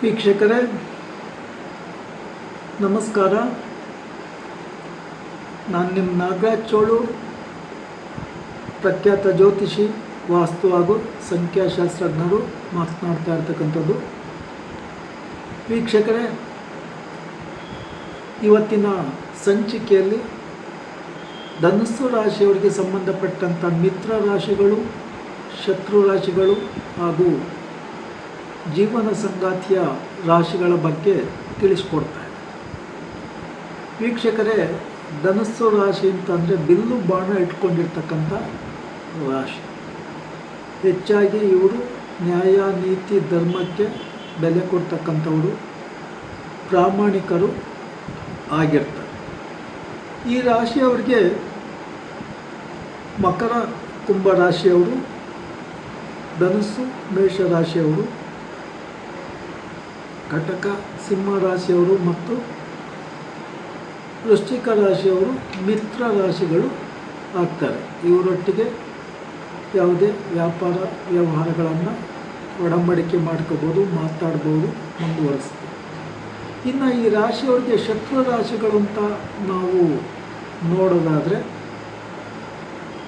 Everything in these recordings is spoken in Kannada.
ವೀಕ್ಷಕರೇ, ನಮಸ್ಕಾರ. ನಾನು ನಿಮ್ಮ ನಾಗರಾಜ್ ಚೋಳು, ಪ್ರಖ್ಯಾತ ಜ್ಯೋತಿಷಿ, ವಾಸ್ತು ಹಾಗೂ ಸಂಖ್ಯಾಶಾಸ್ತ್ರಜ್ಞರು ಮಾತನಾಡ್ತಾ ಇರ್ತಕ್ಕಂಥದ್ದು. ವೀಕ್ಷಕರೇ, ಇವತ್ತಿನ ಸಂಚಿಕೆಯಲ್ಲಿ ಧನುಸ್ಸು ರಾಶಿಯವರಿಗೆ ಸಂಬಂಧಪಟ್ಟಂಥ ಮಿತ್ರ ರಾಶಿಗಳು, ಶತ್ರು ರಾಶಿಗಳು ಹಾಗೂ ಜೀವನ ಸಂಗಾತಿಯ ರಾಶಿಗಳ ಬಗ್ಗೆ ತಿಳಿಸ್ಕೊಡ್ತಾರೆ ವೀಕ್ಷಕರೇ, ಧನಸ್ಸು ರಾಶಿ ಅಂತಂದರೆ ಬಿಲ್ಲು ಬಾಣ ಇಟ್ಕೊಂಡಿರ್ತಕ್ಕಂಥ ರಾಶಿ. ಹೆಚ್ಚಾಗಿ ಇವರು ನ್ಯಾಯ, ನೀತಿ, ಧರ್ಮಕ್ಕೆ ಬೆಲೆ ಕೊಡ್ತಕ್ಕಂಥವರು, ಪ್ರಾಮಾಣಿಕರು ಆಗಿರ್ತಾರೆ. ಈ ರಾಶಿಯವರಿಗೆ ಮಕರ ಕುಂಭ ರಾಶಿಯವರು, ಧನಸ್ಸು ಮೇಷ ರಾಶಿಯವರು ಕಟಕ ಸಿಂಹ ರಾಶಿಯವರು ಮತ್ತು ವೃಶ್ಚಿಕ ರಾಶಿಯವರು ಮಿತ್ರ ರಾಶಿಗಳು ಆಗ್ತಾರೆ. ಇವರೊಟ್ಟಿಗೆ ಯಾವುದೇ ವ್ಯಾಪಾರ ವ್ಯವಹಾರಗಳನ್ನು ಒಡಂಬಡಿಕೆ ಮಾಡ್ಕೋಬೋದು, ಮಾತಾಡ್ಬೋದು, ಮುಂದುವರಿಸ್ಬೋದು. ಇನ್ನು ಈ ರಾಶಿಯವರಿಗೆ ಶತ್ರು ರಾಶಿಗಳು ಅಂತ ನಾವು ನೋಡೋದಾದರೆ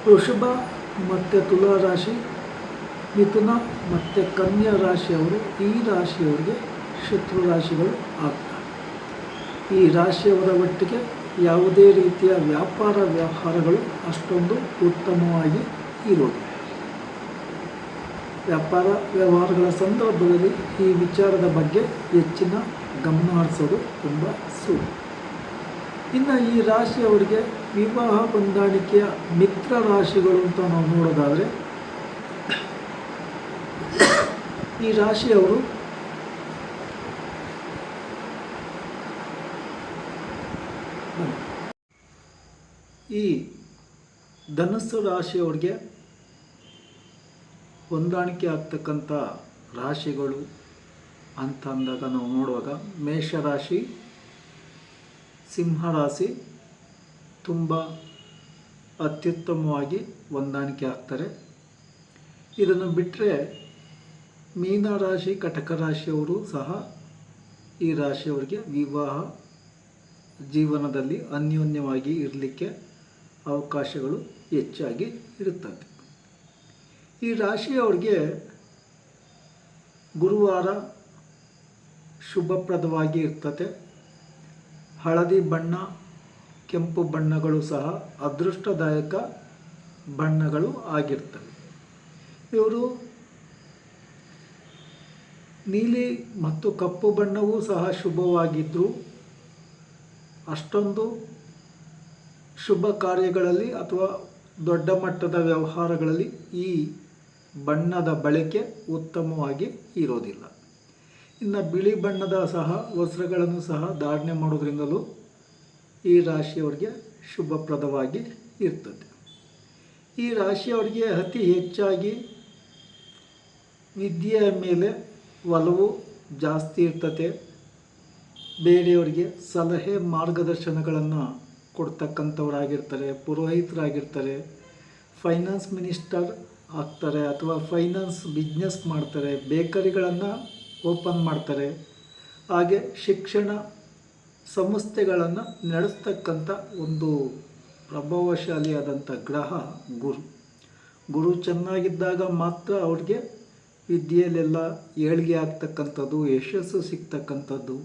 ವೃಷಭ ಮತ್ತು ತುಲಾ ರಾಶಿ, ಮಿಥುನ ಮತ್ತು ಕನ್ಯಾ ರಾಶಿಯವರು ಈ ರಾಶಿಯವರಿಗೆ ಶತ್ರು ರಾಶಿಗಳು ಆಗ್ತವೆ ಈ ರಾಶಿಯವರ ಒಟ್ಟಿಗೆ ಯಾವುದೇ ರೀತಿಯ ವ್ಯಾಪಾರ ವ್ಯವಹಾರಗಳು ಅಷ್ಟೊಂದು ಉತ್ತಮವಾಗಿ ಇರೋದು ವ್ಯಾಪಾರ ವ್ಯವಹಾರಗಳ ಸಂದರ್ಭದಲ್ಲಿ ಈ ವಿಚಾರದ ಬಗ್ಗೆ ಹೆಚ್ಚಿನ ಗಮನ ಹರಿಸೋದು ತುಂಬ ಸೂಕ್ತ ಇನ್ನು ಈ ರಾಶಿಯವರಿಗೆ ವಿವಾಹ ಹೊಂದಾಣಿಕೆಯ ಮಿತ್ರ ರಾಶಿಗಳು ಅಂತ ನಾವು ನೋಡೋದಾದರೆ, ಈ ರಾಶಿಯವರು ಈ ಧನಸ್ಸು ರಾಶಿಯವ್ರಿಗೆ ಹೊಂದಾಣಿಕೆ ಆಗ್ತಕ್ಕಂಥ ರಾಶಿಗಳು ಅಂತ ಅಂದಾಗ ನಾವು ನೋಡುವಾಗ ಮೇಷರಾಶಿ ಸಿಂಹ ರಾಶಿ ತುಂಬ ಅತ್ಯುತ್ತಮವಾಗಿ ಹೊಂದಾಣಿಕೆ ಆಗ್ತಾರೆ. ಇದನ್ನು ಬಿಟ್ಟರೆ ಮೀನ ರಾಶಿ, ಕಟಕ ರಾಶಿಯವರು ಸಹ ಈ ರಾಶಿಯವರಿಗೆ ವಿವಾಹ ಜೀವನದಲ್ಲಿ ಅನ್ಯೋನ್ಯವಾಗಿ ಇರಲಿಕ್ಕೆ ಅವಕಾಶಗಳು ಹೆಚ್ಚಾಗಿ ಇರುತ್ತದೆ ಈ ರಾಶಿಯವ್ರಿಗೆ ಗುರುವಾರ ಶುಭಪ್ರದವಾಗಿ ಇರ್ತದೆ ಹಳದಿ ಬಣ್ಣ, ಕೆಂಪು ಬಣ್ಣಗಳು ಸಹ ಅದೃಷ್ಟದಾಯಕ ಬಣ್ಣಗಳು ಆಗಿರ್ತವೆ. ಇವರು ನೀಲಿ ಮತ್ತು ಕಪ್ಪು ಬಣ್ಣವೂ ಸಹ ಶುಭವಾಗಿದ್ದರೂ ಅಷ್ಟೊಂದು ಶುಭ ಕಾರ್ಯಗಳಲ್ಲಿ ಅಥವಾ ದೊಡ್ಡ ಮಟ್ಟದ ವ್ಯವಹಾರಗಳಲ್ಲಿ ಈ ಬಣ್ಣದ ಬಳಕೆ ಉತ್ತಮವಾಗಿ ಇರೋದಿಲ್ಲ. ಇನ್ನು ಬಿಳಿ ಬಣ್ಣದ ಸಹ, ವಸ್ತ್ರಗಳನ್ನು ಸಹ ಧಾರಣೆ ಮಾಡೋದ್ರಿಂದಲೂ ಈ ರಾಶಿಯವರಿಗೆ ಶುಭಪ್ರದವಾಗಿ ಇರ್ತದೆ. ಈ ರಾಶಿಯವರಿಗೆ ಅತಿ ಹೆಚ್ಚಾಗಿ ವಿದ್ಯೆಯ ಮೇಲೆ ಒಲವು ಜಾಸ್ತಿ ಇರ್ತದೆ ಬೇರೆಯವರಿಗೆ ಸಲಹೆ ಮಾರ್ಗದರ್ಶನಗಳನ್ನು ಕೊಡ್ತಕ್ಕಂಥವರಾಗಿರ್ತಾರೆ, ಪುರೋಹಿತರಾಗಿರ್ತಾರೆ ಫೈನಾನ್ಸ್ ಮಿನಿಸ್ಟರ್ ಆಗ್ತಾರೆ ಅಥವಾ ಫೈನಾನ್ಸ್ ಬಿಸ್ನೆಸ್ ಮಾಡ್ತಾರೆ ಬೇಕರಿಗಳನ್ನು ಓಪನ್ ಮಾಡ್ತಾರೆ. ಹಾಗೆ ಶಿಕ್ಷಣ ಸಂಸ್ಥೆಗಳನ್ನು ನಡೆಸ್ತಕ್ಕಂಥ ಒಂದು ಪ್ರಭಾವಶಾಲಿಯಾದಂಥ ಗ್ರಹ ಗುರು. ಗುರು ಚೆನ್ನಾಗಿದ್ದಾಗ ಮಾತ್ರ ಅವ್ರಿಗೆ ವಿದ್ಯೆಯಲ್ಲೆಲ್ಲ ಏಳಿಗೆ ಆಗ್ತಕ್ಕಂಥದ್ದು, ಯಶಸ್ಸು ಸಿಗ್ತಕ್ಕಂಥದ್ದು.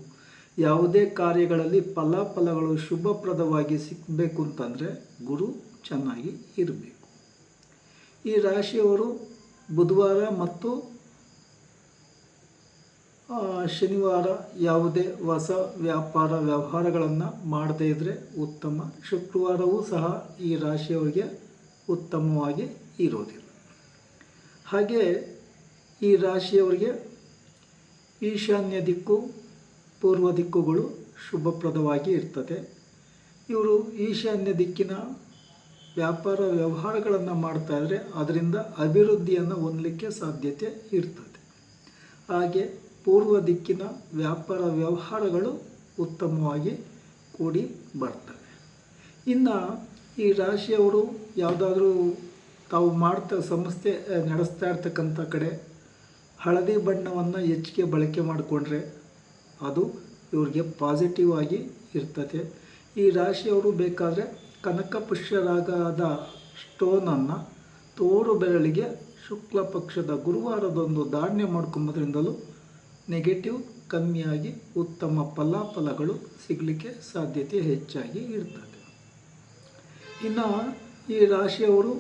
ಯಾವುದೇ ಕಾರ್ಯಗಳಲ್ಲಿ ಫಲಾಫಲಗಳು ಶುಭಪ್ರದವಾಗಿ ಸಿಗಬೇಕು ಅಂತಂದರೆ ಗುರು ಚೆನ್ನಾಗಿ ಇರಬೇಕು. ಈ ರಾಶಿಯವರು ಬುಧವಾರ ಮತ್ತು ಶನಿವಾರ ಯಾವುದೇ ಹೊಸ ವ್ಯಾಪಾರ ವ್ಯವಹಾರಗಳನ್ನು ಮಾಡದೇ ಇದ್ದರೆ ಉತ್ತಮ. ಶುಕ್ರವಾರವೂ ಸಹ ಈ ರಾಶಿಯವರಿಗೆ ಉತ್ತಮವಾಗಿ ಇರೋದಿಲ್ಲ. ಹಾಗೆ ಈ ರಾಶಿಯವರಿಗೆ ಈಶಾನ್ಯ ದಿಕ್ಕು ಪೂರ್ವ ದಿಕ್ಕುಗಳು ಶುಭಪ್ರದವಾಗಿ ಇರ್ತದೆ. ಇವರು ಈಶಾನ್ಯ ದಿಕ್ಕಿನ ವ್ಯಾಪಾರ ವ್ಯವಹಾರಗಳನ್ನು ಮಾಡ್ತಾ ಇದ್ದರೆ ಅದರಿಂದ ಅಭಿವೃದ್ಧಿಯನ್ನು ಹೊಂದಲಿಕ್ಕೆ ಸಾಧ್ಯತೆ ಇರ್ತದೆ. ಹಾಗೆ ಪೂರ್ವ ದಿಕ್ಕಿನ ವ್ಯಾಪಾರ ವ್ಯವಹಾರಗಳು ಉತ್ತಮವಾಗಿ ಕೂಡಿ ಬರ್ತವೆ. ಇನ್ನು ಈ ರಾಶಿಯವರು ಯಾವುದಾದ್ರೂ ತಾವು ಮಾಡ್ತಾ ಸಂಸ್ಥೆ, ನಡೆಸ್ತಾ ಇರ್ತಕ್ಕಂಥ ಕಡೆ ಹಳದಿ ಬಣ್ಣವನ್ನು ಹೆಚ್ಚಿಗೆ ಬಳಕೆ ಮಾಡಿಕೊಂಡ್ರೆ ಅದು ಇವ್ರಿಗೆ ಪಾಸಿಟಿವ್ ಆಗಿ ಇರ್ತದೆ. ಈ ರಾಶಿಯವರು ಬೇಕಾದರೆ ಕನಕ ಪುಷ್ಯರಾಗದ ಸ್ಟೋನನ್ನು ತೋರು ಬೆರಳಿಗೆ ಶುಕ್ಲ ಪಕ್ಷದ ಗುರುವಾರದೊಂದು ಧಾರಣೆ ಮಾಡ್ಕೊಂಬೋದ್ರಿಂದಲೂ ನೆಗೆಟಿವ್ ಕಮ್ಮಿಯಾಗಿ ಉತ್ತಮ ಫಲಾಫಲಗಳು ಸಿಗಲಿಕ್ಕೆ ಸಾಧ್ಯತೆ ಹೆಚ್ಚಾಗಿ ಇರ್ತದೆ. ಇನ್ನು ಈ ರಾಶಿಯವರು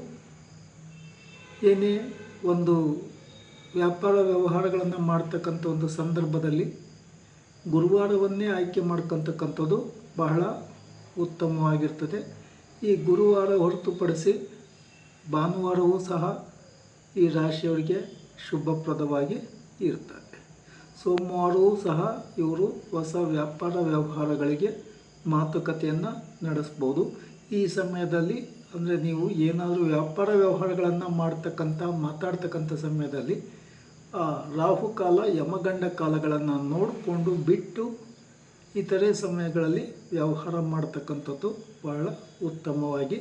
ಏನೇ ಒಂದು ವ್ಯಾಪಾರ ವ್ಯವಹಾರಗಳನ್ನು ಮಾಡ್ತಕ್ಕಂಥ ಒಂದು ಸಂದರ್ಭದಲ್ಲಿ ಗುರುವಾರವನ್ನೇ ಆಯ್ಕೆ ಮಾಡ್ಕೊತಕ್ಕಂಥದ್ದು ಬಹಳ ಉತ್ತಮವಾಗಿರ್ತದೆ. ಈ ಗುರುವಾರ ಹೊರತುಪಡಿಸಿ ಭಾನುವಾರವೂ ಸಹ ಈ ರಾಶಿಯವರಿಗೆ ಶುಭಪ್ರದವಾಗಿ ಇರ್ತದೆ. ಸೋಮವಾರವೂ ಸಹ ಇವರು ಹೊಸ ವ್ಯಾಪಾರ ವ್ಯವಹಾರಗಳಿಗೆ ಮಾತುಕತೆಯನ್ನು ನಡೆಸ್ಬೋದು. ಈ ಸಮಯದಲ್ಲಿ ಅಂದರೆ ನೀವು ಏನಾದರೂ ವ್ಯಾಪಾರ ವ್ಯವಹಾರಗಳನ್ನು ಮಾಡ್ತಕ್ಕಂಥ ಮಾತಾಡ್ತಕ್ಕಂಥ ಸಮಯದಲ್ಲಿ ರಾಹುಕಾಲ, ಯಮಗಂಡ ಕಾಲಗಳನ್ನು ನೋಡಿಕೊಂಡು ಬಿಟ್ಟು ಇತರೆ ಸಮಯಗಳಲ್ಲಿ ವ್ಯವಹಾರ ಮಾಡ್ತಕ್ಕಂಥದ್ದು ಬಹಳ ಉತ್ತಮವಾಗಿ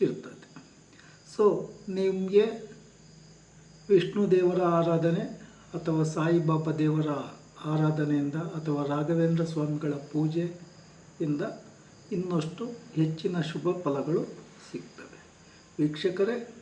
ಇರ್ತದೆ. ಸೊ ನಿಮಗೆ ವಿಷ್ಣು ದೇವರ ಆರಾಧನೆ ಅಥವಾ ಸಾಯಿಬಾಬಾ ದೇವರ ಆರಾಧನೆಯಿಂದ ಅಥವಾ ರಾಘವೇಂದ್ರ ಸ್ವಾಮಿಗಳ ಪೂಜೆಯಿಂದ ಇನ್ನಷ್ಟು ಹೆಚ್ಚಿನ ಶುಭ ಫಲಗಳು ಸಿಗ್ತವೆ. ವೀಕ್ಷಕರೇ